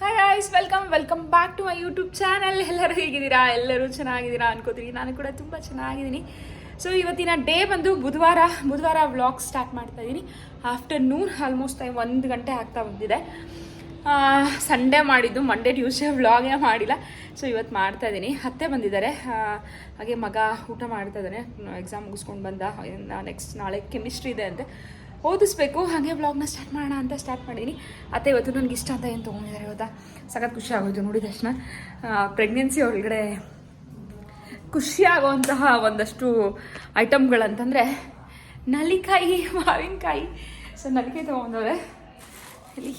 Hi guys welcome welcome back to my YouTube channel ಎಲ್ಲರೂ ಹೇಗಿದ್ದೀರಾ? ಎಲ್ಲರೂ ಚೆನ್ನಾಗಿದ್ದೀರಾ ಅನ್ಕೋತೀನಿ. ನಾನು ಕೂಡ ತುಂಬ ಚೆನ್ನಾಗಿದ್ದೀನಿ. ಸೊ ಇವತ್ತಿನ ಡೇ ಬಂದು ಬುಧವಾರ ಬುಧವಾರ ವ್ಲಾಗ್ ಸ್ಟಾರ್ಟ್ ಮಾಡ್ತಾ ಇದ್ದೀನಿ. ಆಫ್ಟರ್ನೂನ್ ಆಲ್ಮೋಸ್ಟ್ ಟೈಮ್ ಒಂದು ಗಂಟೆ ಆಗ್ತಾ ಬಂದಿದೆ. ಸಂಡೇ ಮಾಡಿದ್ದು ಮಂಡೇ ಟ್ಯೂಸ್ಡೇ ವ್ಲಾಗೇ ಮಾಡಿಲ್ಲ. ಸೊ ಇವತ್ತು ಮಾಡ್ತಾ ಇದ್ದೀನಿ. ಅತ್ತೆ ಬಂದಿದ್ದಾರೆ. ಹಾಗೆ ಮಗ ಊಟ ಮಾಡ್ತಾ ಇದ್ದಾನೆ. ಎಕ್ಸಾಮ್ ಮುಗಿಸ್ಕೊಂಡು ಬಂದ. ನೆಕ್ಸ್ಟ್ ನಾಳೆ ಕೆಮಿಸ್ಟ್ರಿ ಇದೆ ಅಂತೆ. ಓದಿಸ್ಬೇಕು, ಹಾಗೆ ವ್ಲಾಗ್ನ ಸ್ಟಾರ್ಟ್ ಮಾಡೋಣ ಅಂತ ಸ್ಟಾರ್ಟ್ ಮಾಡಿದ್ದೀನಿ ಅತ್ತೆ ಇವತ್ತು ನನಗೆ ಇಷ್ಟ ಅಂತ ಏನು ತೊಗೊಂಡಿದ್ದಾರೆ ಗೊತ್ತಾ? ಸಖತ್ ಖುಷಿ ಆಗೋಯ್ತು ನೋಡಿದ ತಕ್ಷಣ. ಪ್ರೆಗ್ನೆನ್ಸಿ ಒಳಗಡೆ ಖುಷಿಯಾಗುವಂತಹ ಒಂದಷ್ಟು ಐಟಮ್ಗಳಂತಂದರೆ ನಲಿಕಾಯಿ ಮಾವಿನಕಾಯಿ. ಸೊ ನಲಿಕಾಯಿ ತೊಗೊಂಡವ್ರೆ. ಇಲ್ಲಿ.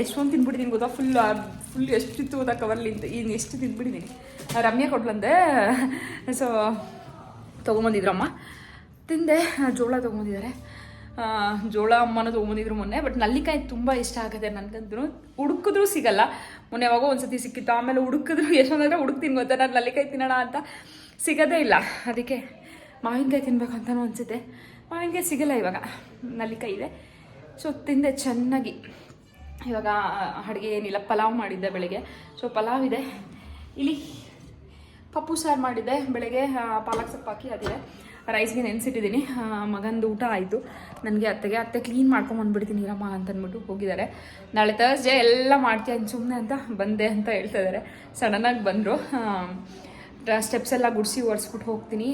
ಎಷ್ಟೊಂದು ತಿಂದ್ಬಿಟ್ಟಿದ್ದೀನಿ ಗೊತ್ತಾ? ಫುಲ್ ಫುಲ್ ಎಷ್ಟಿತ್ತು ಗೊತ್ತಾ ಕವರ್ಲಿ ಇನ್ನು ಎಷ್ಟು ತಿಂದ್ಬಿಟ್ಟಿದ್ದೀನಿ ರಮ್ಯಾ ಕೊಟ್ಲಂದೆ. ಸೊ ತೊಗೊಂಬಂದಿದ್ರಮ್ಮ. ತಿಂದೆ ಜೋಳ ತೊಗೊಂಡಿದ್ದಾರೆ ಜೋಳ ಅಮ್ಮನ ತೊಗೊಂಬಂದಿದ್ರು ಮೊನ್ನೆ ಬಟ್ ನಲ್ಲಿಕಾಯಿ ತುಂಬ ಇಷ್ಟ ಆಗುತ್ತೆ ನನಗಂತೂ. ಹುಡುಕಿದ್ರೂ ಸಿಗಲ್ಲ. ಮೊನ್ನೆ ಯಾವಾಗೋ ಒಂದ್ಸತಿ ಸಿಕ್ಕಿತ್ತು, ಆಮೇಲೆ ಹುಡುಕಿದ್ರು. ಎಷ್ಟೊಂದಂದ್ರೆ ಹುಡುಕ್ತೀನಿ ಗೊತ್ತಾ? ನಾನು ನಲ್ಲಿಕಾಯಿ ತಿನ್ನೋಣ ಅಂತ ಸಿಗೋದೇ ಇಲ್ಲ. ಅದಕ್ಕೆ ಮಾವಿನಕಾಯಿ ತಿನ್ಬೇಕು ಅಂತಲೂ ಅನಿಸುತ್ತೆ. ಮಾವಿನಕಾಯಿ ಸಿಗಲ್ಲ ಇವಾಗ. ನಲ್ಲಿಕಾಯಿ ಇದೆ. ಸೊ ತಿಂದೆ ಚೆನ್ನಾಗಿ. ಇವಾಗ, ಅಡುಗೆ ಏನಿಲ್ಲ, ಪಲಾವ್ ಮಾಡಿದ್ದೆ ಬೆಳಗ್ಗೆ. ಸೊ ಪಲಾವ್ ಇದೆ. ಇಲ್ಲಿ ಪಪ್ಪು ಸಾರು ಮಾಡಿದ್ದೆ ಬೆಳಗ್ಗೆ ಪಾಲಕ್ ಸೊಪ್ಪು ಹಾಕಿ ಅದಿದೆ. ರೈಸ್ಗೆ ನೆನೆಸಿಟ್ಟಿದ್ದೀನಿ ಮಗಂದು ಊಟ ಆಯಿತು. ನನಗೆ ಅತ್ತೆಗೆ, ಅತ್ತೆ ಕ್ಲೀನ್ ಮಾಡ್ಕೊಂಬಂದ್ಬಿಡ್ತೀನಿ ಇರಮ್ಮ ಅಂತ ಅಂದ್ಬಿಟ್ಟು ಹೋಗಿದ್ದಾರೆ. ನಾಳೆ ತರ್ಸ್ಡೇ ಎಲ್ಲ ಮಾಡ್ತೀನಿ ಸುಮ್ಮನೆ ಅಂತ ಬಂದೆ ಅಂತ ಹೇಳ್ತಾ ಇದ್ದಾರೆ ಸಡನ್ನಾಗಿ ಬಂದರು. ಸ್ಟೆಪ್ಸ್ ಎಲ್ಲ ಗುಡಿಸಿ ಒರೆಸ್ಬಿಟ್ಟು ಹೋಗ್ತೀನಿ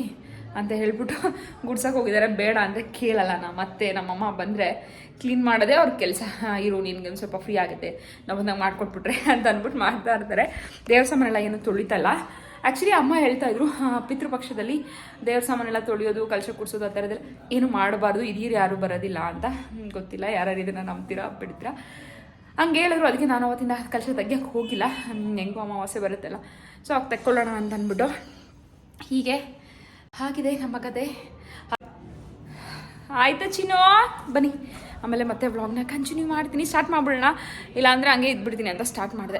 ಅಂತ ಹೇಳ್ಬಿಟ್ಟು ಗುಡ್ಸೋಕೆ ಹೋಗಿದ್ದಾರೆ. ಬೇಡ ಅಂದರೆ ಕೇಳಲ್ಲ. ನಮ್ಮ ಮತ್ತೆ ನಮ್ಮಮ್ಮ ಬಂದರೆ ಕ್ಲೀನ್ ಮಾಡೋದೇ ಅವ್ರ ಕೆಲಸ. ಇರು, ನಿನಗೆ ಒಂದು ಸ್ವಲ್ಪ ಫ್ರೀ ಆಗುತ್ತೆ. ನಾವು ಬಂದಾಗ ಮಾಡ್ಕೊಟ್ಬಿಟ್ರೆ ಅಂತ ಅಂದ್ಬಿಟ್ಟು ಮಾಡ್ತಾ ಇರ್ತಾರೆ. ದೇವ್ರ ಸಾಮಾನೆಲ್ಲ ಏನು ತೊಳಿತಲ್ಲ ಆ್ಯಕ್ಚುಲಿ ಅಮ್ಮ ಹೇಳ್ತಾ ಇದ್ರು ಪಿತೃಪಕ್ಷದಲ್ಲಿ ದೇವ್ರ ಸಾಮಾನೆಲ್ಲ ತೊಳೆಯೋದು, ಕಲಶ ಕುಡಿಸೋದು ಆ ಥರದ್ದೆಲ್ಲ ಏನು ಮಾಡಬಾರ್ದು ಇದೀರು ಯಾರು ಬರೋದಿಲ್ಲ ಅಂತ. ಗೊತ್ತಿಲ್ಲ, ಯಾರ್ಯಾರು ಇದನ್ನು ನಂಬ್ತೀರಾ, ಬಿಡ್ತೀರಾ? ಹಂಗೆ ಹೇಳಿದ್ರು, ಅದಕ್ಕೆ ನಾನು ಅವತ್ತಿಂದ ಕಲಶ ತೆಗಿಯೋಕೆ ಹೋಗಿಲ್ಲ. ಹೆಂಗೋ ಅಮಾವಾಸ್ಯೆ ಬರುತ್ತಲ್ಲ. ಸೊ, ಅವಾಗ ತೆಕ್ಕೊಳ್ಳೋಣ ಅಂತ ಅಂದ್ಬಿಟ್ಟು ಹೀಗೆ ಹಾಗಿದೆ ನಮ್ಮ ಕತೆ. ಆಯ್ತಾ ಚಿನ್ನು? ಬನ್ನಿ. ಆಮೇಲೆ ಮತ್ತೆ ವ್ಲಾಗ್ನ ಕಂಟಿನ್ಯೂ ಮಾಡ್ತೀನಿ. ಸ್ಟಾರ್ಟ್ ಮಾಡ್ಬಿಡೋಣ. ಇಲ್ಲಾಂದರೆ ಹಂಗೆ ಇದ್ಬಿಡ್ತೀನಿ ಅಂತ ಸ್ಟಾರ್ಟ್ ಮಾಡಿದೆ.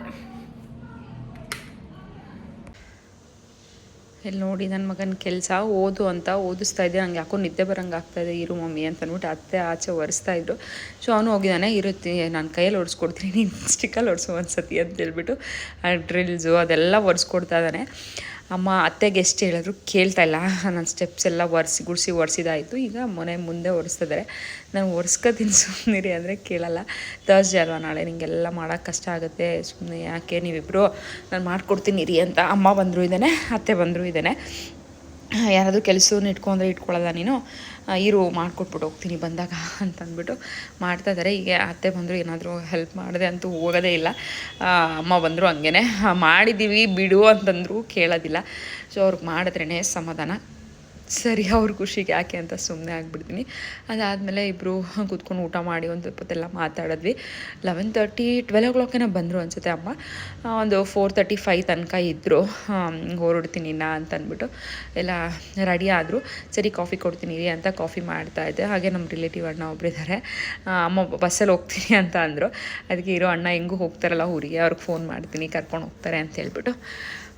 ಇಲ್ಲಿ ನೋಡಿ ನನ್ನ ಮಗನ ಕೆಲಸ ಓದು ಅಂತ ಓದಿಸ್ತಾ ಇದ್ದೆ. ನಂಗೆ ಯಾಕೋ ನಿದ್ದೆ ಬರಂಗೆ ಇದೆ, ಇರು ಮಮ್ಮಿ ಅಂತ ಅಂದ್ಬಿಟ್ಟು ಅತ್ತೆ ಆಚೆ ಒರೆಸ್ತಾ ಇದ್ರು. ಸೊ ಅವನು ಹೋಗಿದ್ದಾನೆ ಇರುತ್ತೆ, ನಾನು ಕೈಯಲ್ಲಿ ಒರೆಸ್ಕೊಡ್ತೀನಿ, ನೀನು ಸ್ಟಿಕ್ಕಲ್ಲಿ ಒಂದು ಸತಿ ಅಂತ ಹೇಳ್ಬಿಟ್ಟು ಡ್ರಿಲ್ಸು ಅದೆಲ್ಲ ಒರೆಸ್ಕೊಡ್ತಾ ಇದ್ದಾನೆ ಅಮ್ಮ ಅತ್ತೆಗೆ ಎಷ್ಟು ಹೇಳಿದ್ರು, ಕೇಳ್ತಾ ಇಲ್ಲ. ನನ್ನ ಸ್ಟೆಪ್ಸ್ ಎಲ್ಲ ಒರೆಸಿ, ಗುಡಿಸಿ, ಒರೆಸಿದಾಯಿತು. ಈಗ ಮನೆ ಮುಂದೆ ಒರೆಸ್ತಿದ್ದಾರೆ ನಾನು ಒರೆಸ್ಕೊತೀನಿ ಸುಮ್ಮನಿರಿ ಅಂದರೆ ಕೇಳಲ್ಲ. ತರ್ಸ್ಡೇ ಅಲ್ವಾ ನಾಳೆ? ನಿಂಗೆಲ್ಲ ಮಾಡೋಕ್ಕೆ ಕಷ್ಟ ಆಗುತ್ತೆ. ಸುಮ್ಮನೆ ಯಾಕೆ? ನೀವಿಬ್ಬರು ನಾನು ಮಾಡ್ಕೊಡ್ತೀನಿ, ಇರಿ ಅಂತ. ಅಮ್ಮ ಬಂದರೂ ಇದ್ದಾನೆ, ಅತ್ತೆ ಬಂದರೂ ಇದ್ದಾನೆ. ಯಾರಾದರೂ ಕೆಲಸವನ್ನು ಇಟ್ಕೊಂಡ್ರೆ ಇಟ್ಕೊಳ್ಳಲ್ಲ ನೀನು? ಇರು ಮಾಡಿಕೊಟ್ಬಿಟ್ಟು ಹೋಗ್ತೀನಿ ಬಂದಾಗ ಅಂತ ಅಂದ್ಬಿಟ್ಟು ಮಾಡ್ತಾ ಇದ್ದಾರೆ ಈಗ ಅತ್ತೆ ಬಂದರು, ಏನಾದರೂ ಹೆಲ್ಪ್ ಮಾಡಿದೆ ಅಂತೂ ಹೋಗೋದೇ ಇಲ್ಲ. ಅಮ್ಮ ಬಂದರು ಹಂಗೆ ಮಾಡಿದ್ದೀವಿ, ಬಿಡು ಅಂತಂದರೂ ಕೇಳೋದಿಲ್ಲ. ಸೊ ಅವ್ರಿಗೆ ಮಾಡಿದ್ರೇ ಸಮಾಧಾನ. ಸರಿ, ಅವ್ರ ಖುಷಿಗೆ ಯಾಕೆ ಅಂತ ಸುಮ್ಮನೆ ಆಗಿಬಿಡ್ತೀನಿ. ಅದಾದಮೇಲೆ ಇಬ್ಬರು ಕೂತ್ಕೊಂಡು ಊಟ ಮಾಡಿ ಒಂದು ಹೊತ್ತೆಲ್ಲ ಮಾತಾಡಿದ್ವಿ. ಲೆವೆನ್ ತರ್ಟಿ ಟ್ವೆಲ್ ಓ ಕ್ಲಾಕೇನೋ ಬಂದರು ಅನ್ಸುತ್ತೆ ಅಮ್ಮ. ಒಂದು ಫೋರ್ ತರ್ಟಿ ಫೈವ್ ತನಕ ಇದ್ದರು ಹೊರಡ್ತೀನಿ ನಾ ಅಂತ ಅಂದ್ಬಿಟ್ಟು ಎಲ್ಲ ರೆಡಿ ಆದರು. ಸರಿ ಕಾಫಿ ಕೊಡ್ತೀನಿ ರೀ ಅಂತ ಕಾಫಿ ಮಾಡ್ತಾ ಇದ್ದೆ. ಹಾಗೆ ನಮ್ಮ ರಿಲೇಟಿವ್ ಅಣ್ಣ ಒಬ್ಬರಿದ್ದಾರೆ ಅಮ್ಮ ಬಸ್ಸಲ್ಲಿ ಹೋಗ್ತೀನಿ ಅಂತ ಅಂದರು. ಅದಕ್ಕೆ ಇರೋ ಅಣ್ಣ, ಹೆಂಗೂ ಹೋಗ್ತಾರಲ್ಲ ಊರಿಗೆ, ಅವ್ರಿಗೆ ಫೋನ್ ಮಾಡ್ತೀನಿ, ಕರ್ಕೊಂಡು ಹೋಗ್ತಾರೆ ಅಂತ ಹೇಳ್ಬಿಟ್ಟು.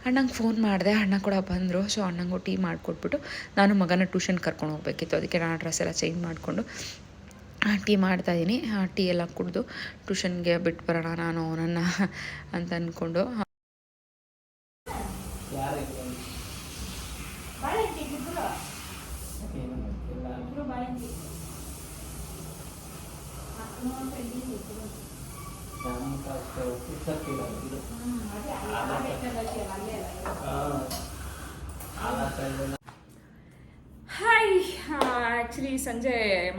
ಅಣ್ಣಂಗೆ ಫೋನ್ ಮಾಡಿದೆ, ಅಣ್ಣ ಕೂಡ ಬಂದರು. ಸೊ ಅಣ್ಣಂಗೂ ಟೀ ಮಾಡಿಕೊಟ್ಬಿಟ್ಟು ನಾನು ಮಗನ ಟ್ಯೂಷನ್ ಕರ್ಕೊಂಡು ಹೋಗ್ಬೇಕಿತ್ತು. ಅದಕ್ಕೆ ನಾನು ಡ್ರೆಸ್ ಎಲ್ಲ ಚೇಂಜ್ ಮಾಡಿಕೊಂಡು ಟೀ ಮಾಡ್ತಾಯಿದ್ದೀನಿ ಟೀ ಎಲ್ಲ ಕುಡಿದು ಟ್ಯೂಷನ್ಗೆ ಬಿಟ್ಟು ಬರೋಣ ನಾನು ಅವನನ್ನು ಅಂತ ಅಂದ್ಕೊಂಡು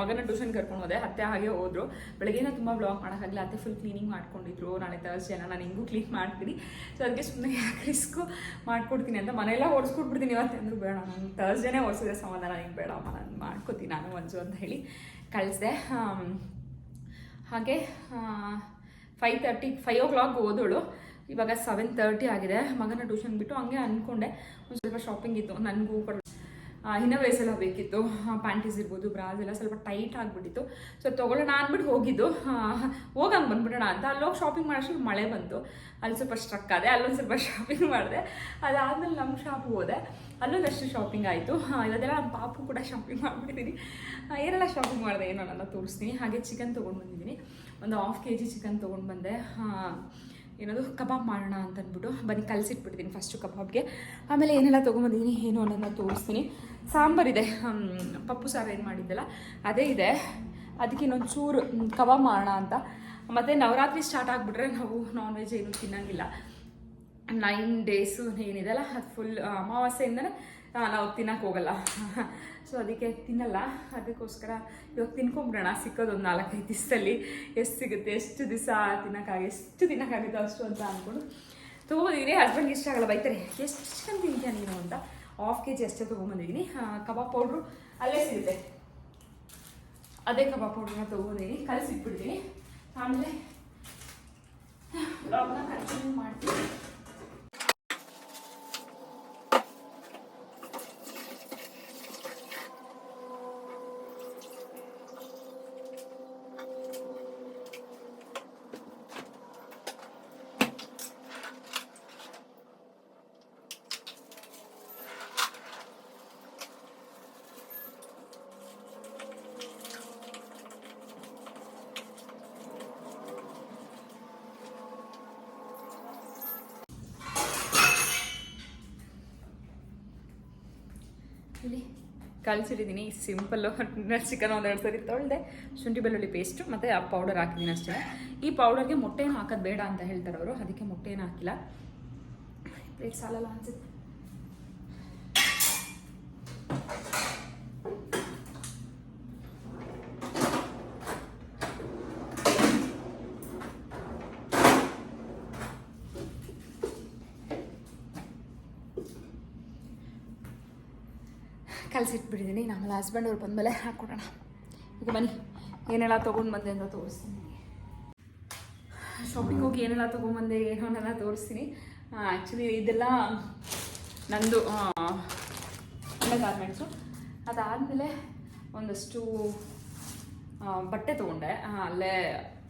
ಮಗನ ಟ್ಯೂಷನ್ ಕರ್ಕೊಂಡು ಹೋದೆ, ಅತ್ತೆ ಹಾಗೆ ಹೋದ್ರು. ಬೆಳಗ್ಗೆನ ತುಂಬ ಬ್ಲಾಗ್ ಮಾಡೋಕ್ಕಾಗಲ್ಲ ಅತ್ತೆ ಫುಲ್ ಕ್ಲೀನಿಂಗ್ ಮಾಡ್ಕೊಂಡಿದ್ರು. ನಾಳೆ ತರ್ಸ್ಡೇನ ನಾನು ಹೆಂಗೂ ಕ್ಲೀನ್ ಮಾಡ್ತೀನಿ. ಸೊ ಅದಕ್ಕೆ ಸುಮ್ಮನೆ ಯಾಕೆ ರಿಸ್ಕು ಮಾಡ್ಕೊಡ್ತೀನಿ ಅಂತ ಮನೆಯೆಲ್ಲ ಓಡಿಸ್ಕೊಟ್ಬಿಡ್ತೀನಿ ಇವತ್ತೆ. ಅಂದರೂ, ಬೇಡ, ನಾನು ತರ್ಸ್ಡೇನೇ ಓಡಿಸಿದ್ರೆ ಸಮಾಧಾನ ಹಿಂಗೆ ಬೇಡ ನಾನು ಮಾಡ್ಕೋತೀನಿ ನಾನು ಒಂಚು ಅಂತ ಹೇಳಿ ಕಳಿಸ್ದೆ. ಹಾಗೆ five thirty five o'clock ಓದೋಳು ಇವಾಗ ಸೆವೆನ್ ತರ್ಟಿ ಆಗಿದೆ. ಮಗನ ಟ್ಯೂಷನ್ ಬಿಟ್ಟು ಹಂಗೆ ಅಂದ್ಕೊಂಡೆ. ಒಂದು ಸ್ವಲ್ಪ ಶಾಪಿಂಗ್ ಇತ್ತು. ನನಗೂ ಕೂಡ ಇನ್ನೋವೇಸ್ ಎಲ್ಲ ಬೇಕಿತ್ತು. ಪ್ಯಾಂಟೀಸ್ ಇರ್ಬೋದು ಬ್ರಾಸ್ ಎಲ್ಲ ಸ್ವಲ್ಪ ಟೈಟ್ ಆಗಿಬಿಟ್ಟಿತ್ತು. ಸೊ ತೊಗೊಳ್ಳೋಣ ಅಂದ್ಬಿಟ್ಟು ಹೋಗಿದ್ದು. ಹೋಗಂಗೆ ಬಂದ್ಬಿಡೋಣ ಅಂತ. ಅಲ್ಲೋಗಿ ಶಾಪಿಂಗ್ ಮಾಡೋಷ್ಟು ಮಳೆ ಬಂತು. ಅಲ್ಲಿ ಸ್ವಲ್ಪ ಸ್ಟ್ರಕ್ ಆದೆ, ಅಲ್ಲೊಂದು ಸ್ವಲ್ಪ ಶಾಪಿಂಗ್ ಮಾಡಿದೆ. ಅದಾದಮೇಲೆ ನಮ್ಮ ಶಾಪ್ ಹೋದೆ. ಅಲ್ಲೊಂದಷ್ಟು ಶಾಪಿಂಗ್ ಆಯಿತು. ಇವತ್ತೆಲ್ಲ ನಮ್ಮ ಪಾಪು ಕೂಡ ಶಾಪಿಂಗ್ ಮಾಡಿಬಿಟ್ಟಿದ್ದೀನಿ ಏನೆಲ್ಲ ಶಾಪಿಂಗ್ ಮಾಡಿದೆ ಏನೋ ನಾನು ತೋರಿಸ್ತೀನಿ. ಹಾಗೆ ಚಿಕನ್ ತೊಗೊಂಡು ಬಂದಿದ್ದೀನಿ. ಒಂದು ಹಾಫ್ ಕೆ ಜಿ ಚಿಕನ್ ತೊಗೊಂಡು ಬಂದೆ. ಏನದು, ಕಬಾಬ್ ಮಾಡೋಣ ಅಂತ ಅಂದ್ಬಿಟ್ಟು ಬನ್ನಿ, ಕಲಸಿಟ್ಬಿಡ್ತೀನಿ ಫಸ್ಟು ಕಬಾಬ್ಗೆ. ಆಮೇಲೆ ಏನೆಲ್ಲ ತೊಗೊಂಬಂದಿದ್ದೀನಿ ಏನು ಅನ್ನೋದನ್ನ ತೋರಿಸ್ತೀನಿ. ಸಾಂಬಾರಿದೆ ಪಪ್ಪು ಸಾರು ಏನು ಮಾಡಿದ್ದಲ್ಲ, ಅದೇ ಇದೆ. ಅದಕ್ಕೆ ಇನ್ನೊಂದು ಚೂರು ಕಬಾಬ್ ಮಾಡೋಣ ಅಂತ. ಮತ್ತು ನವರಾತ್ರಿ ಸ್ಟಾರ್ಟ್ ಆಗಿಬಿಟ್ರೆ ನಾವು ನಾನ್ ವೆಜ್ ಏನು ತಿನ್ನಂಗಿಲ್ಲ. ನೈನ್ ಡೇಸು ಏನಿದೆಲ್ಲ, ಅದು ಫುಲ್ ಅಮಾವಾಸ್ಯೆಯಿಂದನೇ ನಾವು ತಿನ್ನಕ್ಕೆ ಹೋಗಲ್ಲ. ಸೊ ಅದಕ್ಕೆ ತಿನ್ನಲ್ಲ. ಅದಕ್ಕೋಸ್ಕರ ಇವಾಗ ತಿನ್ಕೊಂಬಿಡೋಣ. ಸಿಕ್ಕೋದು ಒಂದು ನಾಲ್ಕೈದು ದಿವಸದಲ್ಲಿ. ಎಷ್ಟು ಸಿಗುತ್ತೆ? ಎಷ್ಟು ದಿವಸ ತಿನ್ನೋಕ್ಕಾಗ ಎಷ್ಟು ತಿನ್ನೋಕ್ಕಾಗುತ್ತೋ ಅಷ್ಟು ಅಂತ ಅಂದ್ಕೊಂಡು ತೊಗೊಬಂದಿದ್ದೀನಿ ಹಸ್ಬೆಂಡ್ಗೆ ಇಷ್ಟ ಆಗಲ್ಲ. ಬೈತಾರೆ. ಎಷ್ಟು ಚಿಕನ್ ತಿಂತೀಯ ನೀನು ಅಂತ. ಹಾಫ್ ಕೆ ಜಿ ಅಷ್ಟೇ ತೊಗೊಂಬಂದಿದ್ದೀನಿ ಕಬಾಬ್ ಪೌಡ್ರು ಅಲ್ಲೇ ಸಿಗುತ್ತೆ. ಅದೇ ಕಬಾಬ್ ಪೌಡ್ರನ್ನ ತೊಗೊಂಡಿದ್ದೀನಿ ಕಲಸಿಟ್ಬಿಡ್ತೀನಿ. ಆಮೇಲೆ ಕಂಟಿನ್ಯೂ ಮಾಡ್ತೀನಿ. ಇಲ್ಲಿ ಕಲಿಸಿಟ್ಟಿದ್ದೀನಿ ಸಿಂಪಲ್ಲು ಚಿಕನ್ ಒಂದೆರಡು ಸರಿ ತೊಳೆದೆ, ಶುಂಠಿ ಬೆಳ್ಳುಳ್ಳಿ ಪೇಸ್ಟು ಮತ್ತು ಆ ಪೌಡರ್ ಹಾಕಿದ್ದೀನಿ ಅಷ್ಟೇ. ಈ ಪೌಡರ್ಗೆ ಮೊಟ್ಟೆ ಹಾಕೋದು ಬೇಡ ಅಂತ ಹೇಳ್ತಾರೆ ಅವರು. ಅದಕ್ಕೆ ಮೊಟ್ಟೆನೂ ಹಾಕಿಲ್ಲ. ಪ್ಲೇಟ್ ಸಾಲಲ್ಲ ಅನ್ಸುತ್ತೆ. ಕಲಸಿಟ್ಬಿಟ್ಟಿದ್ದೀನಿ ಆಮೇಲೆ ಹಸ್ಬೆಂಡ್ ಅವ್ರು ಬಂದಮೇಲೆ ಹಾಕ್ಕೊಡೋಣ. ಈಗ ಬನ್ನಿ. ಏನೆಲ್ಲ ತೊಗೊಂಡು ಬಂದೆ ಅಂತ ತೋರಿಸ್ತೀನಿ. ಶಾಪಿಂಗ್ ಹೋಗಿ ಏನೆಲ್ಲ ತೊಗೊಂಬಂದೆ ಏನೋ ಅನ್ನೋಲ್ಲ ತೋರಿಸ್ತೀನಿ. ಆ್ಯಕ್ಚುಲಿ ಇದೆಲ್ಲ ನಂದು ಎಲ್ಲ ಗಾರ್ಮೆಂಟ್ಸು ಅದಾದಮೇಲೆ ಒಂದಷ್ಟು ಬಟ್ಟೆ ತೊಗೊಂಡೆ. ಅಲ್ಲೇ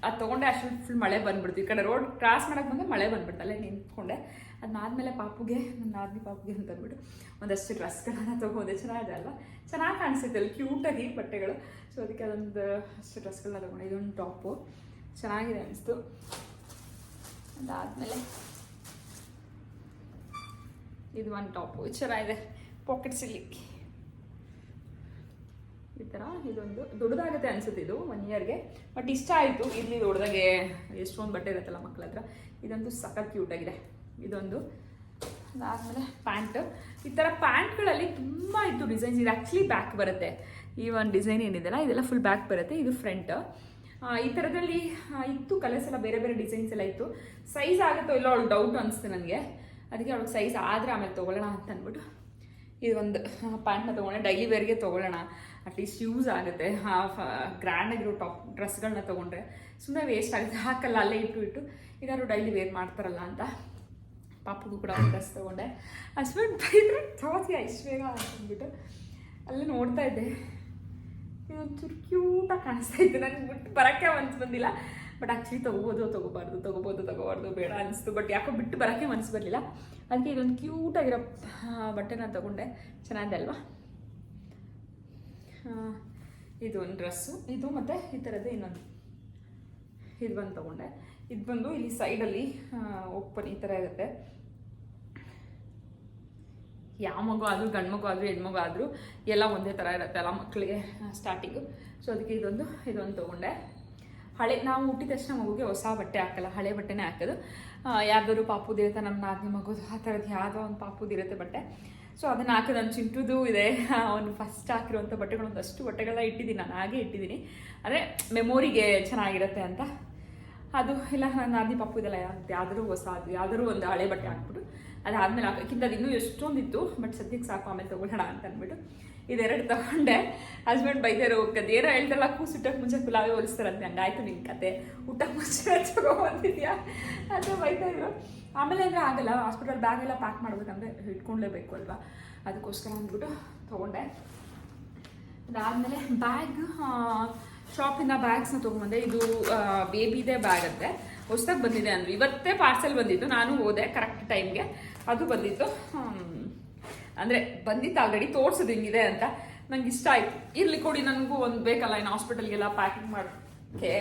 ಅದು ತೊಗೊಂಡೆ ಅಷ್ಟು ಫುಲ್ ಮಳೆ ಬಂದ್ಬಿಡ್ತು. ಈ ಕಡೆ ರೋಡ್ ಕ್ರಾಸ್ ಮಾಡೋಕ್ಕೆ ಬಂದರೆ ಮಳೆ ಬಂದ್ಬಿಡ್ತು, ಅಲ್ಲೇ ನಿಂತ್ಕೊಂಡೆ. ಅದಾದಮೇಲೆ ಪಾಪುಗೆ ನನ್ನ ಆದ್ಮಿ ಪಾಪುಗೆ ಅಂತ ಅಂದ್ಬಿಟ್ಟು ಒಂದಷ್ಟು ಡ್ರೆಸ್ಗಳನ್ನ ತೊಗೊಂಡೆ. ಚೆನ್ನಾಗಿದೆ ಅಲ್ವಾ? ಚೆನ್ನಾಗಿ ಕಾಣಿಸುತ್ತೆ ಅಲ್ಲಿ ಕ್ಯೂಟಾಗಿ ಬಟ್ಟೆಗಳು. ಸೊ ಅದಕ್ಕೆ ಅದೊಂದು ಅಷ್ಟು ಡ್ರೆಸ್ಗಳನ್ನ ತೊಗೊಂಡೆ. ಇದೊಂದು ಟಾಪು. ಚೆನ್ನಾಗಿದೆ ಅನಿಸ್ತು. ಅದಾದಮೇಲೆ ಇದು ಒಂದು ಟಾಪು. ಚೆನ್ನಾಗಿದೆ. ಪಾಕೆಟ್ಸ್ ಇಲ್ಲಿ ಈ ಥರ ಇದೊಂದು ದೊಡ್ಡದಾಗುತ್ತೆ ಅನ್ಸುತ್ತೆ ಇದು ಒನ್ ಇಯರ್ಗೆ ಬಟ್ ಇಷ್ಟ ಆಯಿತು. ಇಲ್ಲಿ ದೊಡ್ಡದಾಗೆ. ಎಷ್ಟೊಂದು ಬಟ್ಟೆ ಇರುತ್ತಲ್ಲ ಮಕ್ಕಳ ಹತ್ರ. ಇದಂತೂ ಸಖತ್ ಕ್ಯೂಟಾಗಿದೆ ಇದೊಂದು ಅದಾದಮೇಲೆ ಪ್ಯಾಂಟ್. ಈ ಥರ ಪ್ಯಾಂಟ್ಗಳಲ್ಲಿ ತುಂಬ ಇತ್ತು ಡಿಸೈನ್ಸ್ ಇದು ಆ್ಯಕ್ಚುಲಿ ಬ್ಯಾಕ್ ಬರುತ್ತೆ. ಈ ಒಂದು ಡಿಸೈನ್ ಏನಿದೆಲ್ಲ ಇದೆಲ್ಲ ಫುಲ್ ಬ್ಯಾಕ್ ಬರುತ್ತೆ. ಇದು ಫ್ರಂಟ್ ಈ ಥರದಲ್ಲಿ ಇತ್ತು ಕಲರ್ಸ್ ಎಲ್ಲ, ಬೇರೆ ಬೇರೆ ಡಿಸೈನ್ಸ್ ಎಲ್ಲ ಇತ್ತು. ಸೈಜ್ ಆಗುತ್ತೋ ಇಲ್ಲೋ, ಅವಳು ಡೌಟ್ ಅನಿಸ್ತು ನನಗೆ. ಅದಕ್ಕೆ ಅವಳಿಗೆ ಸೈಜ್ ಆದರೆ ಆಮೇಲೆ ತೊಗೊಳ್ಳೋಣ ಅಂತ ಅಂದ್ಬಿಟ್ಟು ಇದು ಒಂದು ಪ್ಯಾಂಟ್ನ ತೊಗೊಂಡೆ. ಡೈಲಿ ವೇರ್ಗೆ ತೊಗೊಳ್ಳೋಣ. ಅಟ್ಲೀಸ್ಟ್ ಯೂಸ್ ಆಗುತ್ತೆ. ಗ್ರ್ಯಾಂಡಾಗಿರೋ ಟಾಪ್ ಡ್ರೆಸ್ಗಳನ್ನ ತೊಗೊಂಡ್ರೆ ಸುಮ್ಮನೆ ವೇಸ್ಟ್ ಆಗುತ್ತೆ. ಹಾಕಲ್ಲ, ಅಲ್ಲೇ ಇಟ್ಟು ಇಟ್ಟು. ಏನಾದ್ರು ಡೈಲಿ ವೇರ್ ಮಾಡ್ತಾರಲ್ಲ ಅಂತ ಪಾಪಗೂ ಕೂಡ ಒಂದು ಡ್ರೆಸ್ ತೊಗೊಂಡೆ. ಹಸ್ಬೆಂಡ್ ಬೈದ್ರೆ ಜಾಸ್ತಿ ಇಷ್ಟು ಬೇಗ ಅಂತಂದ್ಬಿಟ್ಟು ಅಲ್ಲೇ ನೋಡ್ತಾ ಇದ್ದೆ. ಇದೊಂಚೂರು ಕ್ಯೂಟಾಗಿ ಕಾಣಿಸ್ತಾ ಇತ್ತು. ನನಗೆ ಬಿಟ್ಟು ಬರೋಕ್ಕೆ ಮನ್ಸು ಬಂದಿಲ್ಲ. ಬಟ್ ಆ್ಯಕ್ಚುಲಿ ತೊಗೋಬೋದು, ತೊಗೋಬಾರ್ದು ತೊಗೋಬೋದು, ತೊಗೋಬಾರ್ದು ಬೇಡ ಅನಿಸ್ತು. ಬಟ್ ಯಾಕೋ ಬಿಟ್ಟು ಬರೋಕ್ಕೆ ಮನಸ್ಸು ಬರಲಿಲ್ಲ. ಅದಕ್ಕೆ ಇದೊಂದು ಕ್ಯೂಟಾಗಿರೋ ನಾನು ತೊಗೊಂಡೆ. ಚೆನ್ನಾಗಿದೆ ಅಲ್ವಾ? ಇದು ಒಂದು ಡ್ರೆಸ್ಸು ಇದು ಮತ್ತು ಈ ಥರದ್ದು ಇನ್ನೊಂದು. ಇದು ಬಂದು ತೊಗೊಂಡೆ. ಇದು ಬಂದು ಇಲ್ಲಿ ಸೈಡಲ್ಲಿ ಓಪನ್ ಈ ಥರ ಇರುತ್ತೆ. ಯಾವ ಮಗು ಆದರೂ, ಗಂಡು ಮಗು ಆದರೂ ಹೆಣ್ಮಗು ಆದರೂ ಎಲ್ಲ ಒಂದೇ ಥರ ಇರುತ್ತೆ ಎಲ್ಲ ಮಕ್ಕಳಿಗೆ ಸ್ಟಾರ್ಟಿಂಗು ಸೊ ಅದಕ್ಕೆ ಇದೊಂದು ಇದೊಂದು ತೊಗೊಂಡೆ. ಹಳೆ, ನಾವು ಹುಟ್ಟಿದ ತಕ್ಷಣ ಮಗುಗೆ ಹೊಸ ಬಟ್ಟೆ ಹಾಕಲ್ಲ, ಹಳೆ ಬಟ್ಟೆನೇ ಹಾಕೋದು. ಯಾವ್ದಾದ್ರು ಪಾಪುದಿರುತ್ತೆ ನಮ್ಮ ನಾದಿನಿ ಮಗು ಆ ಥರದ್ದು ಯಾವುದೋ ಒಂದು ಪಾಪುದಿರುತ್ತೆ ಬಟ್ಟೆ. ಸೊ ಅದನ್ನು ಹಾಕೋದು ನನ್ನ ಚಿಂಟುದು ಇದೆ. ಅವನು ಫಸ್ಟ್ ಹಾಕಿರುವಂಥ ಬಟ್ಟೆಗಳು ಒಂದಷ್ಟು ಬಟ್ಟೆಗಳನ್ನ ಇಟ್ಟಿದ್ದೀನಿ, ನಾನು ಹಾಗೆ ಇಟ್ಟಿದ್ದೀನಿ. ಅಂದರೆ ಮೆಮೊರಿಗೆ ಚೆನ್ನಾಗಿರುತ್ತೆ ಅಂತ. ಅದು, ಇಲ್ಲ ನನ್ನ ಆದಿ ಪಾಪು ಇದೆಲ್ಲ ಯಾವ್ದಾದ್ರು ಹೊಸ, ಅದು ಯಾವ್ದಾದ್ರು ಒಂದು ಹಳೆ ಬಟ್ಟೆ ಹಾಕ್ಬಿಟ್ಟು ಅದಾದ್ಮೇಲೆ ಹಾಕೋಕ್ಕಿಂತ ಅದು ಇನ್ನೂ ಎಷ್ಟೊಂದಿತ್ತು ಬಟ್ ಸದ್ಯಕ್ಕೆ ಸಾಕು, ಆಮೇಲೆ ತೊಗೊಳ್ಳೋಣ ಅಂತ ಅಂದ್ಬಿಟ್ಟು. ಇದೆರಡು ತಗೊಂಡೆ. ಹಸ್ಬೆಂಡ್ ಬೈದಾರೆ ಏನೋ ಹೇಳ್ತಾರಲ್ಲ ಕೂಸು ಊಟಕ್ಕೆ ಮುಂಚೆ ಪುಲಾವೇ ಹೋಲಿಸ್ತಾರಂತೆ. ಹಂಗಾಯ್ತು ನಿನ್ನ ಕತೆ. ಊಟ ಮುಂಚೆ ತಗೊಂಬಂದಿದ್ಯಾ? ಅಂತ ಬೈತಾ ಇದ್ರು. ಆಮೇಲೆ ಅಂದರೆ ಆಗಲ್ಲ ಹಾಸ್ಪಿಟಲ್ ಬ್ಯಾಗ್ ಎಲ್ಲ ಪ್ಯಾಕ್ ಮಾಡ್ಬೇಕಂದ್ರೆ ಇಟ್ಕೊಳ್ಲೇಬೇಕು ಅಲ್ವಾ? ಅದಕ್ಕೋಸ್ಕರ ಅಂದ್ಬಿಟ್ಟು ತೊಗೊಂಡೆ. ಅದಾದಮೇಲೆ ಬ್ಯಾಗ್ ಶಾಪಿಂದ ಬ್ಯಾಗ್ಸ್ನ ತೊಗೊಂಬಂದೆ. ಇದು ಬೇಬಿದೆ ಬ್ಯಾಗ್ ಅಂತೆ. ಹೊಸ್ದಾಗಿ ಬಂದಿದೆ ಅಂದ್ರೆ. ಇವತ್ತೇ ಪಾರ್ಸೆಲ್ ಬಂದಿತ್ತು. ನಾನು ಹೋದೆ ಕರೆಕ್ಟ್ ಟೈಮ್ಗೆ ಅದು ಬಂದಿತ್ತು. ಅಂದರೆ ಬಂದಿತ್ತು ಆಲ್ರೆಡಿ ತೋರಿಸೋದು ಹಿಂಗಿದೆ ಅಂತ ನಂಗೆ ಇಷ್ಟ ಆಯ್ತು. ಇರ್ಲಿ ಕೊಡಿ, ನನಗೂ ಒಂದು ಬೇಕಲ್ಲ, ಇನ್ನು ಹಾಸ್ಪಿಟಲ್ಗೆಲ್ಲ ಪ್ಯಾಕಿಂಗ್ ಮಾಡೋಕ್ಕೆ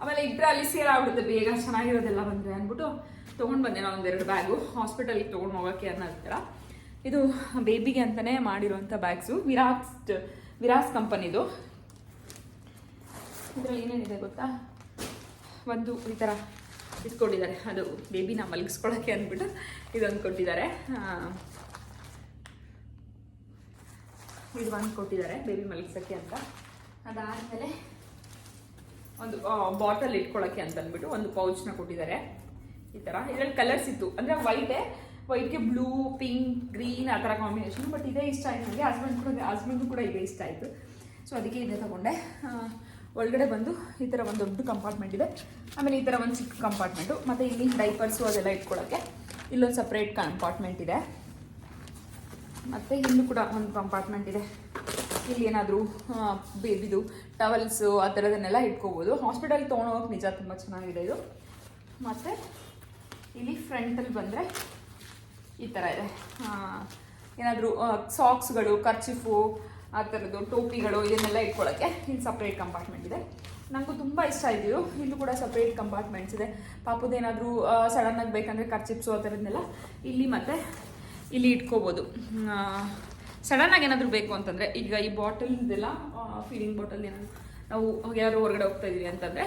ಆಮೇಲೆ ಇಬ್ಬರ ಅಲ್ಲಿ ಸೇಲ್ ಆಗ್ಬಿಡುತ್ತೆ, ಬೇಗ ಚೆನ್ನಾಗಿರೋದೆಲ್ಲ ಬಂದರೆ ಅಂದ್ಬಿಟ್ಟು ತೊಗೊಂಡು ಬಂದೆ ನಾನು ಒಂದೆರಡು ಬ್ಯಾಗು ಹಾಸ್ಪಿಟಲ್ಗೆ ತೊಗೊಂಡು ಹೋಗೋಕ್ಕೆ ಅನ್ನೋ ಥರ ಇದು ಬೇಬಿಗೆ ಅಂತಲೇ ಮಾಡಿರುವಂಥ ಬ್ಯಾಗ್ಸು ವಿರಾಸ್ ವಿರಾಸ್ ಕಂಪನಿದು ಇದರಲ್ಲಿ ಏನೇನಿದೆ ಗೊತ್ತಾ? ಒಂದು ಈ ಥರ ಇದು ಕೊಟ್ಟಿದ್ದಾರೆ ಅದು ಬೇಬಿನ ಮಲಗಿಸ್ಕೊಳ್ಳೋಕ್ಕೆ ಅಂದ್ಬಿಟ್ಟು ಇದೊಂದು ಕೊಟ್ಟಿದ್ದಾರೆ. ಇದು ಒಂದು ಕೊಟ್ಟಿದ್ದಾರೆ ಬೇಬಿ ಮಲಗಿಸೋಕ್ಕೆ ಅಂತ. ಅದಾದಮೇಲೆ ಒಂದು ಬಾಟಲ್ ಇಟ್ಕೊಳ್ಳೋಕ್ಕೆ ಅಂತ ಅಂದ್ಬಿಟ್ಟು ಒಂದು ಪೌಚ್ನ ಕೊಟ್ಟಿದ್ದಾರೆ. ಈ ಥರ ಇದರಲ್ಲಿ ಕಲರ್ಸ್ ಇತ್ತು. ಅಂದರೆ ವೈಟೇ ವೈಟ್ಗೆ ಬ್ಲೂ ಪಿಂಕ್ ಗ್ರೀನ್ ಆ ಥರ ಕಾಂಬಿನೇಷನ್ ಬಟ್ ಇದೇ ಇಷ್ಟ ಆಯಿತು ನನಗೆ. ಹಸ್ಬೆಂಡ್ ಕೂಡ ಹಸ್ಬೆಂಡ್ಗೂ ಕೂಡ ಇದೇ ಇಷ್ಟ ಆಯಿತು. ಸೊ ಅದಕ್ಕೆ ಇದೇ ತೊಗೊಂಡೆ. ಒಳಗಡೆ ಬಂದು ಈ ಥರ ಒಂದು ದೊಡ್ಡ ಕಂಪಾರ್ಟ್ಮೆಂಟ್ ಇದೆ. ಆಮೇಲೆ ಈ ಥರ ಒಂದು ಚಿಕ್ಕ ಕಂಪಾರ್ಟ್ಮೆಂಟು ಮತ್ತು ಇಲ್ಲಿ ಡೈಪರ್ಸು ಅದೆಲ್ಲ ಇಟ್ಕೊಳ್ಳೋಕ್ಕೆ ಇಲ್ಲೊಂದು ಸಪ್ರೇಟ್ ಕಂಪಾರ್ಟ್ಮೆಂಟ್ ಇದೆ. ಮತ್ತು ಇಲ್ಲೂ ಕೂಡ ಒಂದು ಕಂಪಾರ್ಟ್ಮೆಂಟ್ ಇದೆ. ಇಲ್ಲಿ ಏನಾದರೂ ಬೇಬಿದು ಟವಲ್ಸು ಆ ಥರದನ್ನೆಲ್ಲ ಇಟ್ಕೋಬೋದು. ಹಾಸ್ಪಿಟಲ್ ತೊಗೊಂಡೋಗಕ್ಕೆ ನಿಜ ತುಂಬ ಚೆನ್ನಾಗಿದೆ ಇದು. ಮತ್ತು ಇಲ್ಲಿ ಫ್ರಂಟಲ್ಲಿ ಬಂದರೆ ಈ ಥರ ಇದೆ. ಏನಾದರೂ ಸಾಕ್ಸ್ಗಳು ಕರ್ಚಿಫು ಆ ಥರದ್ದು ಟೋಪಿಗಳು ಇದನ್ನೆಲ್ಲ ಇಟ್ಕೊಳ್ಳೋಕ್ಕೆ ಇಲ್ಲಿ ಸಪ್ರೇಟ್ ಕಂಪಾರ್ಟ್ಮೆಂಟ್ ಇದೆ. ನನಗೂ ತುಂಬ ಇಷ್ಟ ಇದೆಯೋ ಇಲ್ಲೂ ಕೂಡ ಸಪ್ರೇಟ್ ಕಂಪಾರ್ಟ್ಮೆಂಟ್ಸ್ ಇದೆ. ಪಾಪುದೇನಾದರೂ ಸಡನ್ನಾಗಿ ಬೇಕಂದರೆ ಕರ್ಚಿಪ್ಸು ಆ ಥರದ್ದನ್ನೆಲ್ಲ ಇಲ್ಲಿ ಮತ್ತು ಇಲ್ಲಿ ಇಟ್ಕೋಬೋದು. ಸಡನ್ನಾಗಿ ಏನಾದರೂ ಬೇಕು ಅಂತಂದರೆ, ಈಗ ಈ ಬಾಟಲ್ದೆಲ್ಲ ಫೀಡಿಂಗ್ ಬಾಟಲ್ ಏನಾದ್ರು, ನಾವು ಯಾರು ಹೊರಗಡೆ ಹೋಗ್ತಾ ಇದೀವಿ ಅಂತಂದರೆ,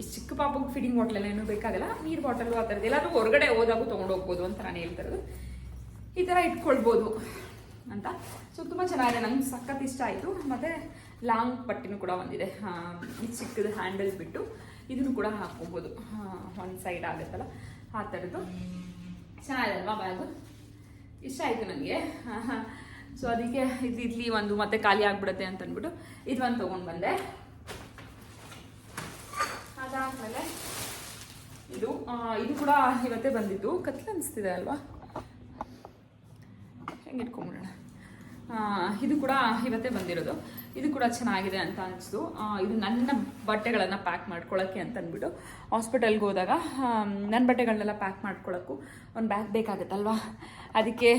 ಈ ಚಿಕ್ಕ ಪಾಪಗೆ ಫೀಡಿಂಗ್ ಬಾಟಲ್ ಏನೂ ಬೇಕಾಗಲ್ಲ. ನೀರು ಬಾಟಲು ಆ ಥರದ್ದು ಎಲ್ಲಾದರೂ ಹೊರಗಡೆ ಹೋದಾಗೂ ತೊಗೊಂಡು ಹೋಗ್ಬೋದು ಅಂತ ನಾನು ಹೇಳ್ತಾರದು. ಈ ಥರ ಇಟ್ಕೊಳ್ಬೋದು ಅಂತ. ಸೊ ತುಂಬ ಚೆನ್ನಾಗಿದೆ. ನಂಗೆ ಸಖತ್ ಇಷ್ಟ ಆಯಿತು. ಮತ್ತು ಲಾಂಗ್ ಪಟ್ಟಿನೂ ಕೂಡ ಒಂದಿದೆ. ಈ ಚಿಕ್ಕದು ಹ್ಯಾಂಡಲ್ ಬಿಟ್ಟು ಇದನ್ನು ಕೂಡ ಹಾಕ್ಕೊಬೋದು. ಒಂದು ಸೈಡ್ ಆಗುತ್ತಲ್ಲ, ಆ ಥರದ್ದು ಚೆನ್ನಾಗಿದೆ ಅಲ್ವಾ ಬ್ಯಾಗು ಇಷ್ಟ ಆಯಿತು ನನಗೆ. ಸೊ ಅದಕ್ಕೆ ಇದು ಇಡ್ಲಿ ಒಂದು ಮತ್ತೆ ಖಾಲಿ ಆಗ್ಬಿಡುತ್ತೆ ಅಂತ ಅಂದ್ಬಿಟ್ಟು ಇದು ಒಂದು ತೊಗೊಂಡು ಬಂದೆ. ಅದಾದಮೇಲೆ ಇದು ಇದು ಕೂಡ ಇವತ್ತೇ ಬಂದಿದ್ದು. ಕತ್ಲೆ ಅನಿಸ್ತಿದೆ ಅಲ್ವಾ? ಹೆಂಗೆ ಇಟ್ಕೊಂಬಿಡೋಣ ಇದು ಕೂಡ ಇವತ್ತೇ ಬಂದಿರೋದು. ಇದು ಕೂಡ ಚೆನ್ನಾಗಿದೆ ಅಂತ ಅನಿಸ್ತು. ಇದು ನನ್ನ ಬಟ್ಟೆಗಳನ್ನು ಪ್ಯಾಕ್ ಮಾಡ್ಕೊಳ್ಳೋಕ್ಕೆ ಅಂತ ಅಂದ್ಬಿಟ್ಟು ಹಾಸ್ಪಿಟಲ್ಗೆ ಹೋದಾಗ ನನ್ನ ಬಟ್ಟೆಗಳನ್ನೆಲ್ಲ ಪ್ಯಾಕ್ ಮಾಡ್ಕೊಳ್ಳೋಕ್ಕೂ ಒಂದು ಬ್ಯಾಗ್ ಬೇಕಾಗುತ್ತಲ್ವಾ? ಅದಕ್ಕೆ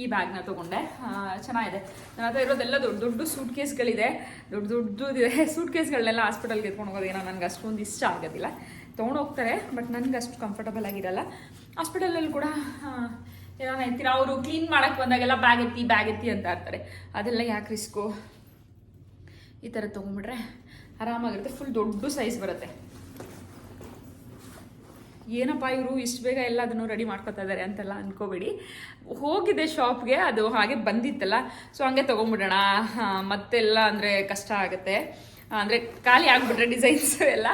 ಈ ಬ್ಯಾಗ್ನ ತೊಗೊಂಡೆ. ಚೆನ್ನಾಗಿದೆ. ನನ್ನ ಹತ್ರ ಇರೋದೆಲ್ಲ ದೊಡ್ಡ ದೊಡ್ಡ ಸೂಟ್ ಕೇಸ್ಗಳಿದೆ ದೊಡ್ಡ ದೊಡ್ಡದಿದೆ ಸೂಟ್ ಕೇಸ್ಗಳನ್ನೆಲ್ಲ ಹಾಸ್ಪಿಟಲ್ಗೆ ಎತ್ಕೊಂಡು ಹೋಗೋದೇನೋ ನನಗೆ ಅಷ್ಟೊಂದು ಇಷ್ಟ ಆಗೋದಿಲ್ಲ. ತೊಗೊಂಡೋಗ್ತಾರೆ ಬಟ್ ನನಗೆ ಅಷ್ಟು ಕಂಫರ್ಟಬಲ್ ಆಗಿರಲ್ಲ. ಹಾಸ್ಪಿಟಲಲ್ಲಿ ಕೂಡ ಏನೋ ಹೇಳ್ತೀರಾ, ಅವರು ಕ್ಲೀನ್ ಮಾಡಕ್ಕೆ ಬಂದಾಗೆಲ್ಲ ಬ್ಯಾಗ್ ಎತ್ತಿ ಬ್ಯಾಗ್ ಎತ್ತಿ ಅಂತ ಇರ್ತಾರೆ ಅದೆಲ್ಲ ಯಾಕೆ ರಿಸ್ಕು ಈ ಥರ ತೊಗೊಂಬಿಟ್ರೆ ಆರಾಮಾಗಿರುತ್ತೆ ಫುಲ್ ದೊಡ್ಡ ಸೈಜ್ ಬರುತ್ತೆ. ಏನಪ್ಪ ಇವರು, ಇಷ್ಟು ಬೇಗ ಎಲ್ಲ ಅದನ್ನು ರೆಡಿ ಮಾಡ್ಕೊತಾ ಇದ್ದಾರೆ ಅಂತೆಲ್ಲ ಅನ್ಕೋಬೇಡಿ. ಹೋಗಿದೆ ಶಾಪ್ಗೆ ಅದು ಹಾಗೆ ಬಂದಿತ್ತಲ್ಲ ಸೊ ಹಂಗೆ ತೊಗೊಂಬಿಡೋಣ ಮತ್ತೆಲ್ಲ ಅಂದರೆ ಕಷ್ಟ ಆಗುತ್ತೆ. ಅಂದರೆ ಖಾಲಿ ಆಗಿಬಿಟ್ರೆ ಡಿಸೈನ್ಸ್ ಎಲ್ಲ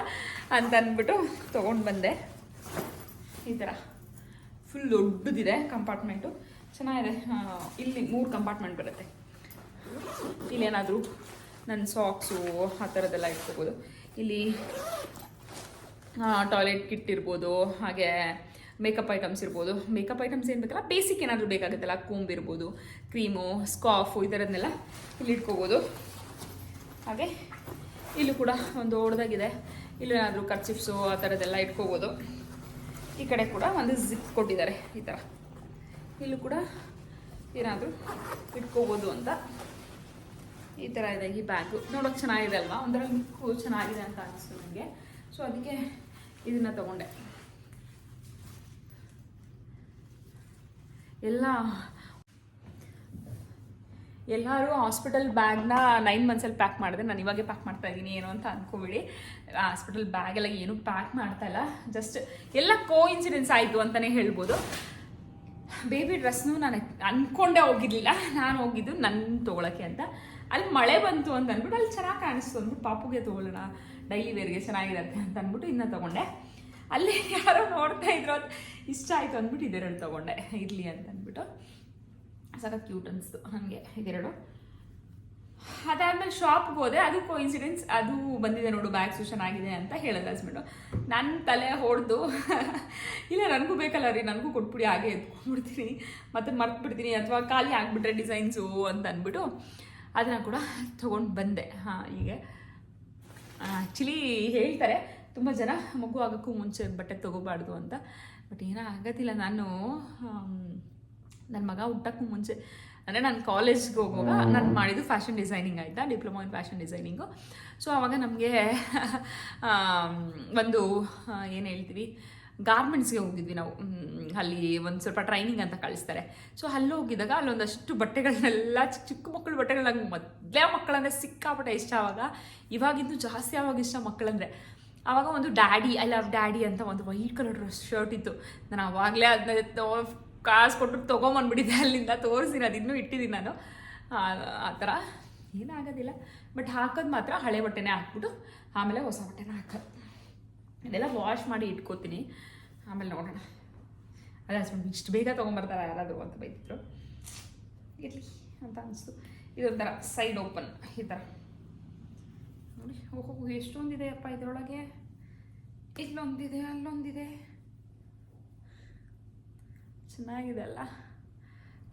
ಅಂತ ಅಂದ್ಬಿಟ್ಟು ತೊಗೊಂಡು ಬಂದೆ. ಈ ಥರ. ಫುಲ್ ದೊಡ್ಡದಿದೆ ಕಂಪಾರ್ಟ್ಮೆಂಟು ಚೆನ್ನಾಗಿದೆ. ಇಲ್ಲಿ ಮೂರು ಕಂಪಾರ್ಟ್ಮೆಂಟ್ ಬರುತ್ತೆ. ಇಲ್ಲೇನಾದರೂ ನನ್ನ ಸಾಕ್ಸು ಆ ಥರದ್ದೆಲ್ಲ ಇಟ್ಕೋಬೋದು. ಇಲ್ಲಿ ಟಾಯ್ಲೆಟ್ ಕಿಟ್ ಇರ್ಬೋದು, ಹಾಗೆ ಮೇಕಪ್ ಐಟಮ್ಸ್ ಇರ್ಬೋದು. ಮೇಕಪ್ ಐಟಮ್ಸ್ ಏನು ಬೇಕಲ್ಲ ಬೇಸಿಕ್ ಏನಾದರೂ ಬೇಕಾಗುತ್ತಲ್ಲ ಕೂಂಬ್ ಇರ್ಬೋದು ಕ್ರೀಮು ಸ್ಕಾಫು ಈ ಥರದನ್ನೆಲ್ಲ ಇಲ್ಲಿ ಇಟ್ಕೋಬೋದು. ಹಾಗೆ ಇಲ್ಲೂ ಕೂಡ ಒಂದು ದೊಡ್ಡದಾಗಿದೆ. ಇಲ್ಲೇನಾದರೂ ಕರ್ಚಿಪ್ಸು ಆ ಥರದ್ದೆಲ್ಲ ಇಟ್ಕೋಬೋದು. ಈ ಕಡೆ ಕೂಡ ಒಂದು ಜಿಪ್ ಕೊಟ್ಟಿದ್ದಾರೆ ಈ ಥರ ಇಲ್ಲೂ ಕೂಡ ಏನಾದರೂ ಇಟ್ಕೋಬೋದು ಅಂತ. ಈ ಥರ ಇದೆ ಈ ಬ್ಯಾಗು ನೋಡೋಕೆ ಚೆನ್ನಾಗಿದೆ ಅಲ್ವಾ? ಒಂಥರ ಮಿಕ್ಕು ಚೆನ್ನಾಗಿದೆ ಅಂತ ಅನಿಸ್ತು ನನಗೆ ಸೊ ಅದಕ್ಕೆ ಇದನ್ನು ತಗೊಂಡೆ. ಎಲ್ಲ ಎಲ್ಲರೂ ಹಾಸ್ಪಿಟಲ್ ಬ್ಯಾಗ್ನ ನೈನ್ ಮಂತ್ಸಲ್ಲಿ ಪ್ಯಾಕ್ ಮಾಡಿದೆ ನಾನು ಇವಾಗೆ ಪ್ಯಾಕ್ ಮಾಡ್ತಾ ಇದ್ದೀನಿ, ಏನು ಅಂತ ಅಂದ್ಕೊಬೇಡಿ ಹಾಸ್ಪಿಟಲ್ ಬ್ಯಾಗೆಲ್ಲ ಏನೂ ಪ್ಯಾಕ್ ಮಾಡ್ತಾ ಇಲ್ಲ. ಜಸ್ಟ್ ಎಲ್ಲ ಕೋ ಇನ್ಸಿಡೆನ್ಸ್ ಆಯಿತು ಅಂತಲೇ ಹೇಳ್ಬೋದು. ಬೇಬಿ ಡ್ರೆಸ್ನು ನಾನು ಅಂದ್ಕೊಂಡೇ ಹೋಗಿರಲಿಲ್ಲ. ನಾನು ಹೋಗಿದ್ದು ನನ್ನ ತೊಗೊಳಕ್ಕೆ ಅಂತ. ಅಲ್ಲಿ ಮಳೆ ಬಂತು ಅಂತ ಅಂದ್ಬಿಟ್ಟು ಅಲ್ಲಿ ಚೆನ್ನಾಗಿ ಕಾಣಿಸ್ತು ಅಂದ್ಬಿಟ್ಟು ಪಾಪುಗೆ ತೊಗೊಳ್ಳೋಣ ಡೈಲಿ ವೇರ್ಗೆ ಚೆನ್ನಾಗಿರತ್ತೆ ಅಂತ ಅಂದ್ಬಿಟ್ಟು ಇನ್ನೂ ತೊಗೊಂಡೆ. ಅಲ್ಲಿ ಯಾರೋ ನೋಡ್ತಾ ಇದ್ರು ಅದು ಇಷ್ಟ ಆಯಿತು ಅಂದ್ಬಿಟ್ಟು ಇದೆರಡು ತೊಗೊಂಡೆ. ಇರಲಿ ಅಂತ ಅಂದ್ಬಿಟ್ಟು ಸಖತ್ ಕ್ಯೂಟ್ ಅನಿಸ್ತು. ಹಾಗೆ ಇದೆರಡು. ಅದಾದ್ಮೇಲೆ ಶಾಪ್ಗೆ ಹೋದೆ. ಅದು ಕೋಇನ್ಸಿಡೆನ್ಸ್ ಅದು ಬಂದಿದೆ ನೋಡು ಬ್ಯಾಗ್ಸು ಚೆನ್ನಾಗಿದೆ ಅಂತ ಹೇಳಿದ ಹಸ್ಬೆಂಡು ನನ್ನ ತಲೆ ಹೊಡೆದು, ಇಲ್ಲ, ನನಗೂ ಬೇಕಲ್ಲ ರೀ, ನನಗೂ ಕೊಟ್ಬಿಡಿ, ಹಾಗೆ ಎತ್ಕೊಂಡ್ಬಿಡ್ತೀನಿ. ಮತ್ತೆ ಬಿಡ್ತೀನಿ ಅಥವಾ ಖಾಲಿ ಆಗಿಬಿಟ್ರೆ ಡಿಸೈನ್ಸು ಅಂತ ಅಂದ್ಬಿಟ್ಟು ಅದನ್ನು ಕೂಡ ತೊಗೊಂಡು ಬಂದೆ. ಹಾಂ, ಹೀಗೆ. ಆ್ಯಕ್ಚುಲಿ ಹೇಳ್ತಾರೆ, ತುಂಬ ಜನ ಮಗು ಆಗೋಕ್ಕೂ ಮುಂಚೆ ಬಟ್ಟೆ ತೊಗೋಬಾರ್ದು ಅಂತ. ಬಟ್ ಏನೋ ಆಗತ್ತಿಲ್ಲ. ನಾನು ಮಗ ಹುಟ್ಟಕ್ಕೂ ಮುಂಚೆ ಅಂದರೆ ನಾನು ಕಾಲೇಜ್ಗೆ ಹೋಗುವಾಗ ನಾನು ಮಾಡಿದ್ದು ಫ್ಯಾಷನ್ ಡಿಸೈನಿಂಗ್ ಆಯಿತಾ diploma in fashion designing so ಆವಾಗ ನಮಗೆ ಒಂದು ಏನು ಹೇಳ್ತೀವಿ ಗಾರ್ಮೆಂಟ್ಸ್ಗೆ ಹೋಗಿದ್ವಿ ನಾವು. ಅಲ್ಲಿ ಒಂದು ಸ್ವಲ್ಪ ಟ್ರೈನಿಂಗ್ ಅಂತ ಕಳಿಸ್ತಾರೆ. ಸೊ ಅಲ್ಲಿ ಹೋಗಿದ್ದಾಗ ಅಲ್ಲೊಂದಷ್ಟು ಬಟ್ಟೆಗಳನ್ನೆಲ್ಲ ಚಿಕ್ಕ ಚಿಕ್ಕ ಮಕ್ಕಳು ಬಟ್ಟೆಗಳು ನಂಗೆ ಮೊದಲೇ ಮಕ್ಕಳಂದ್ರೆ ಸಿಕ್ಕಾಪಟ್ಟೆ ಇಷ್ಟ ಆವಾಗ ಇವಾಗಿದ್ದು ಜಾಸ್ತಿ ಆವಾಗ ಇಷ್ಟ ಮಕ್ಕಳಂದ್ರೆ. ಆವಾಗ ಒಂದು ಡ್ಯಾಡಿ ಐ ಲವ್ ಡ್ಯಾಡಿ ಅಂತ ಒಂದು ವೈಟ್ ಕಲರ್ ಡ್ರೆಸ್ ಶರ್ಟ್ ಇತ್ತು. ನಾನು ಆವಾಗಲೇ ಅದನ್ನ ಕಾಸು ಕೊಟ್ಟು ತೊಗೊಂಬಂದ್ಬಿಟ್ಟಿದ್ದೆ ಅಲ್ಲಿಂದ ತೋರಿಸಿನ ಅದಿನ್ನೂ ಇಟ್ಟಿದ್ದೀನಿ ನಾನು. ಆ ಥರ ಥರ. ಏನಾಗೋದಿಲ್ಲ. ಬಟ್ ಹಾಕೋದು ಮಾತ್ರ ಹಳೆ ಬಟ್ಟೆನೇ ಹಾಕ್ಬಿಟ್ಟು ಆಮೇಲೆ ಹೊಸ ಬಟ್ಟೆನ ಹಾಕೋದು. ಇದೆಲ್ಲ ವಾಶ್ ಮಾಡಿ ಇಟ್ಕೋತೀನಿ. ಆಮೇಲೆ ನೋಡೋಣ. ಅದೇ ಹಸ್ಬೆಂಡ್ ಇಷ್ಟು ಬೇಗ ತೊಗೊಂಬರ್ತಾರೆ ಯಾರಾದರೂ ಅಂತ ಬೈತಿದ್ರು. ಇರಲಿ ಅಂತ ಅನಿಸ್ತು. ಇದೊಂಥರ ಸೈಡ್ ಓಪನ್ ಈ ಥರ. ನೋಡಿ, ಓಹೋ, ಎಷ್ಟೊಂದಿದೆ ಅಪ್ಪ ಇದರೊಳಗೆ. ಇಲ್ಲೊಂದಿದೆ, ಅಲ್ಲೊಂದಿದೆ. ಚೆನ್ನಾಗಿದೆ ಅಲ್ಲ?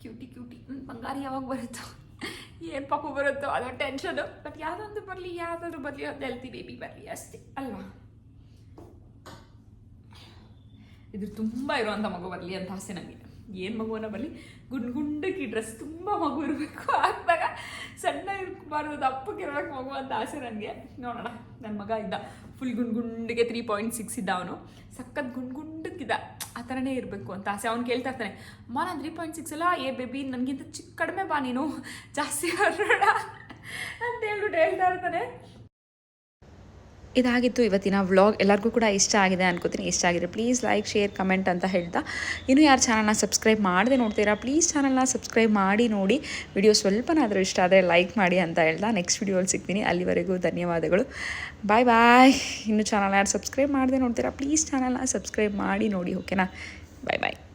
ಕ್ಯೂಟಿ ಕ್ಯೂಟಿ ಬಂಗಾರ ಯಾವಾಗ ಬರುತ್ತೋ? ಏನು ಪಾಪು ಬರುತ್ತೋ? ಅದೋ ಟೆನ್ಷನು ಬಟ್ ಯಾವುದೊಂದು ಬರಲಿ, ಯಾವುದಾದ್ರು ಬರಲಿ, ಒಂದು ಹೆಲ್ತಿ ಬೇಬಿ ಬರಲಿ ಅಷ್ಟೇ, ಅಲ್ವಾ? ಇದು ತುಂಬ ಇರುವಂಥ ಮಗು ಬರಲಿ ಅಂತ ಆಸೆ ನನಗೆ ಏನು ಮಗುವನ ಬರಲಿ ಗುಂಡ್ ಗುಂಡಕ್ಕೆ ಡ್ರೆಸ್ ತುಂಬ ಮಗು ಇರಬೇಕು. ಆದಾಗ ಸಣ್ಣ ಇರಬಾರ್ದು ದಪ್ಪಕ್ಕೆ ಇರಬೇಕು ಮಗು ಅಂತ ಆಸೆ ನನಗೆ ನೋಡೋಣ. ನನ್ನ ಮಗ ಇದ್ದ. ಫುಲ್ ಗುಂಡ್ ಗುಂಡಿಗೆ ತ್ರೀ ಪಾಯಿಂಟ್ ಸಿಕ್ಸ್ ಇದ್ದ ಅವನು. ಸಖತ್ ಗುಂಡ್ ಗುಂಡಕ್ಕಿದ್ದ ಆ ಥರನೇ ಇರಬೇಕು ಅಂತ ಆಸೆ. ಅವ್ನು ಕೇಳ್ತಾ ಇರ್ತಾನೆ, ಅಮ್ಮ, ನಾನು ತ್ರೀ ಪಾಯಿಂಟ್ ಸಿಕ್ಸ್ ಅಲ್ಲ? ಏ ಬೇಬಿ ನನಗಿಂತ ಚಿಕ್ಕ ಕಡಿಮೆ ಬಾ ನೀನು. ಜಾಸ್ತಿ ಬರಬೇಡ ಅಂತ ಹೇಳ್ಬಿಟ್ಟು ಹೇಳ್ತಾ ಇರ್ತಾನೆ. ಇದಾಗಿತ್ತು. ಇವತ್ತಿನ ವ್ಲಾಗ್ ಎಲ್ಲರಿಗೂ ಕೂಡ ಇಷ್ಟ ಆಗಿದೆ ಅನ್ಕೋತೀನಿ. ಇಷ್ಟ ಆಗಿದೆ ಪ್ಲೀಸ್ ಲೈಕ್ ಶೇರ್ ಕಮೆಂಟ್ ಅಂತ ಹೇಳ್ತಾ. ಇನ್ನೂ ಯಾರು ಚಾನಲ್ನ ಸಬ್ಸ್ಕ್ರೈಬ್ ಮಾಡದೆ ನೋಡ್ತೀರಾ ಪ್ಲೀಸ್ ಚಾನಲ್ನ ಸಬ್ಸ್ಕ್ರೈಬ್ ಮಾಡಿ ನೋಡಿ. ವಿಡಿಯೋ ಸ್ವಲ್ಪನಾದರೂ ಇಷ್ಟ ಆದರೆ ಲೈಕ್ ಮಾಡಿ ಅಂತ ಹೇಳ್ತಾ. ನೆಕ್ಸ್ಟ್ ವಿಡಿಯೋಲ್ಲಿ ಸಿಗ್ತೀನಿ. ಅಲ್ಲಿವರೆಗೂ ಧನ್ಯವಾದಗಳು. ಬಾಯ್ ಬಾಯ್ ಇನ್ನು ಚಾನಲ್ ಯಾರು ಸಬ್ಸ್ಕ್ರೈಬ್ ಮಾಡದೆ ನೋಡ್ತೀರಾ ಪ್ಲೀಸ್ ಚಾನಲ್ನ ಸಬ್ಸ್ಕ್ರೈಬ್ ಮಾಡಿ ನೋಡಿ ಓಕೆನಾ ಬಾಯ್ ಬಾಯ್